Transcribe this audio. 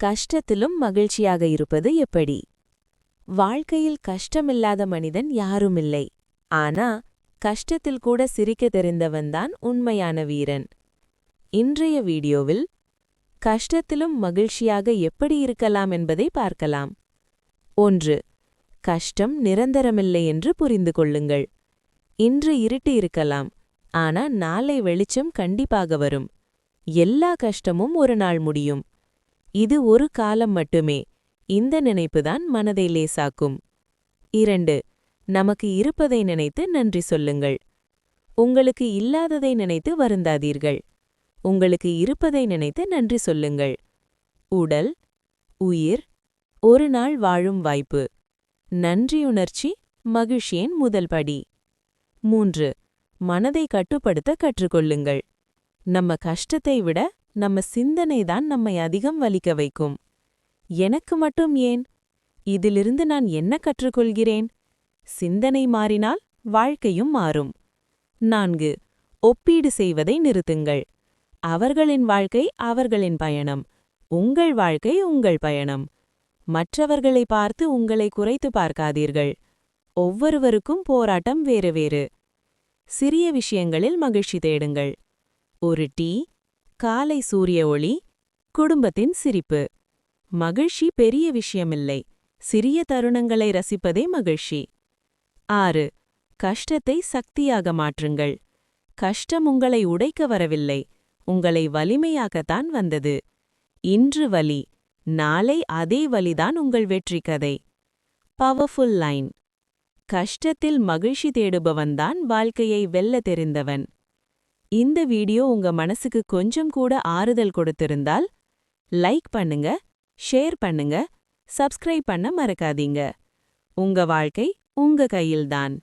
கஷ்டத்திலும் மகிழ்ச்சியாக இருப்பது எப்படி? வாழ்க்கையில் கஷ்டமில்லாத மனிதன் யாருமில்லை. ஆனா கஷ்டத்தில் கூட சிரிக்க தெரிந்தவன்தான் உண்மையான வீரன். இன்றைய வீடியோவில் கஷ்டத்திலும் மகிழ்ச்சியாக எப்படி இருக்கலாம் என்பதை பார்க்கலாம். ஒன்று கஷ்டம் நிரந்தரமில்லை என்று புரிந்து கொள்ளுங்கள். இன்று இருட்டு இருக்கலாம் ஆனா நாளை வெளிச்சம் கண்டிப்பாக வரும். எல்லா கஷ்டமும் ஒரு நாள் முடியும். இது ஒரு காலம் மட்டுமே. இந்த நினைப்புதான் மனதை லேசாக்கும். இரண்டு நமக்கு இருப்பதை நினைத்து நன்றி சொல்லுங்கள். உங்களுக்கு இல்லாததை நினைத்து வருந்தாதீர்கள். உங்களுக்கு இருப்பதை நினைத்து நன்றி சொல்லுங்கள். உடல் உயிர் ஒரு நாள் வாழும் வாய்ப்பு. நன்றியுணர்ச்சி மகிழ்ச்சியின் முதல் படி. மூன்று மனதை கட்டுப்படுத்த கற்றுக்கொள்ளுங்கள். நம்ம கஷ்டத்தை விட நம்ம சிந்தனைதான் நம்மை அதிகம் வலிக்க வைக்கும். எனக்கு மட்டும் ஏன்? இதிலிருந்து நான் என்ன கற்றுக்கொள்கிறேன்? சிந்தனை மாறினால் வாழ்க்கையும் மாறும். நான்கு ஒப்பீடு செய்வதை நிறுத்துங்கள். அவர்களின் வாழ்க்கை அவர்களின் பயணம். உங்கள் வாழ்க்கை உங்கள் பயணம். மற்றவர்களை பார்த்து உங்களை குறைத்து பார்க்காதீர்கள். ஒவ்வொருவருக்கும் போராட்டம் வேறு வேறு. சிறிய விஷயங்களில் மகிழ்ச்சி தேடுங்கள். ஒரு டீ காலை சூரிய ஒளி குடும்பத்தின் சிரிப்பு. மகிழ்ச்சி பெரிய விஷயமில்லை. சிறிய தருணங்களை ரசிப்பதே மகிழ்ச்சி. ஆறு கஷ்டத்தை சக்தியாக மாற்றுங்கள். கஷ்டம் உங்களை உடைக்க வரவில்லை. உங்களை வலிமையாகத்தான் வந்தது. இன்று வலி நாளை அதே வலிதான் உங்கள் வெற்றி கதை. Powerful line. கஷ்டத்தில் மகிழ்ச்சி தேடுபவன்தான் வாழ்க்கையை வெல்ல தெரிந்தவன். இந்த வீடியோ உங்க மனசுக்கு கொஞ்சம் கூட ஆறுதல் கொடுத்திருந்தால் லைக் பண்ணுங்க ஷேர் பண்ணுங்க சப்ஸ்கிரைப் பண்ண மறக்காதீங்க. உங்க வாழ்க்கை உங்க கையில்தான்.